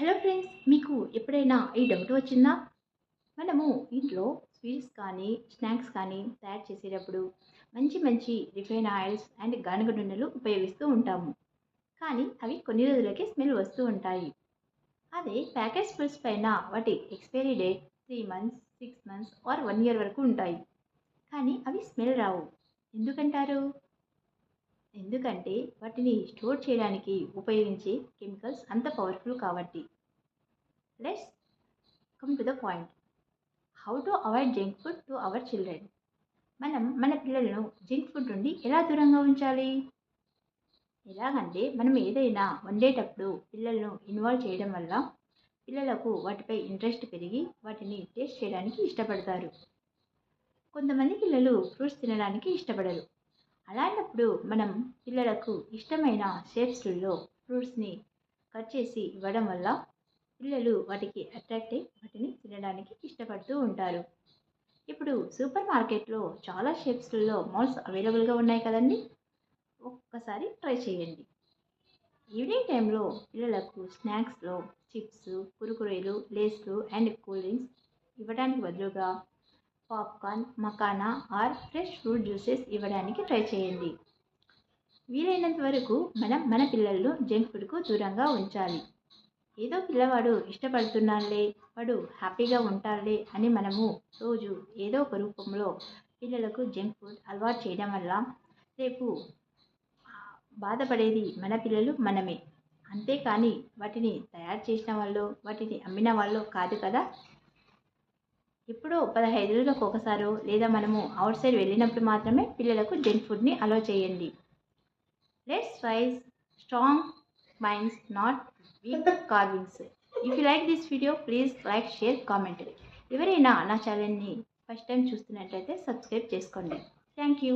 Hello friends మీకు ఎప్పుడైనా ఈ డౌట్ వచ్చిందా? మనము ఇంట్లో స్వీట్స్ కానీ స్నాక్స్ కానీ తయారు చేసేటప్పుడు మంచి మంచి రిఫైన్ ఆయిల్స్ అండ్ గానుగ నూనెలు ఉపయోగిస్తూ ఉంటాము. కానీ అవి కొన్ని రోజులకే స్మెల్ వస్తూ ఉంటాయి. అదే ప్యాకెట్ ఫుడ్స్ పైన వాటి expiry date three months six months or one year వరకు ఉంటాయి. కానీ అవి స్మెల్ రావు. ఎందుకంటారు? ఎందుకంటే వాటిని స్టోర్ చేయడానికి ఉపయోగించే కెమికల్స్ అంత పవర్ఫుల్ కాబట్టి. Let's come to the point how to avoid junk food to our children మనం మన పిల్లలను జంక్ ఫుడ్ నుండి ఎలా దూరంగా ఉంచాలి? ఎలాగంటే మనం ఏదైనా వండేటప్పుడు పిల్లలను ఇన్వాల్వ్ చేయడం వల్ల పిల్లలకు వాటిపై ఇంట్రెస్ట్ పెరిగి వాటిని టేస్ట్ చేయడానికి ఇష్టపడతారు. కొంతమంది పిల్లలు ఫ్రూట్స్ తినడానికి ఇష్టపడరు. అలాంటప్పుడు మనం పిల్లలకు ఇష్టమైన షేప్స్లో ఫ్రూట్స్ని కట్ చేసి ఇవ్వడం వల్ల పిల్లలు వాటికి అట్రాక్ట్ అయ్యి వాటిని తినడానికి ఇష్టపడుతూ ఉంటారు. ఇప్పుడు సూపర్ మార్కెట్లో చాలా షేప్స్లలో మాల్స్ అవైలబుల్గా ఉన్నాయి కదండి? ఒక్కసారి ట్రై చేయండి. ఈవినింగ్ టైంలో పిల్లలకు స్నాక్స్లో చిప్స్ కురుకురేలు లేస్లు అండ్ కూల్ డ్రింక్స్ ఇవ్వడానికి బదులుగా popcorn makhana or fresh fruit juices ఇవ్వడానికి ట్రై చేయండి. వీలైనంత వరకు మనం మన పిల్లలను జంక్ ఫుడ్కు దూరంగా ఉంచాలి. ఏదో పిల్లవాడు ఇష్టపడుతున్నాడులే వాడు హ్యాపీగా ఉంటాడులే అని మనము రోజు ఏదో ఒక రూపంలో పిల్లలకు జంక్ ఫుడ్ అలవాటు చేయడం వల్ల రేపు బాధపడేది మన పిల్లలు మనమే. అంతేకాని వాటిని తయారు చేసిన వాళ్ళు వాటిని అమ్మిన వాళ్ళు కాదు కదా? ఎప్పుడో పదహైదు రోజులకు ఒకసారో లేదా మనము అవుట్ సైడ్ వెళ్ళినప్పుడు మాత్రమే పిల్లలకు జంక్ ఫుడ్ని అలో చేయండి. Let's raise strong minds not weak cravings if you like this video please like share comment ఎవరైనా నా ఛానల్ని ఫస్ట్ టైం చూస్తున్నట్లయితే సబ్స్క్రైబ్ చేసుకోండి. Thank you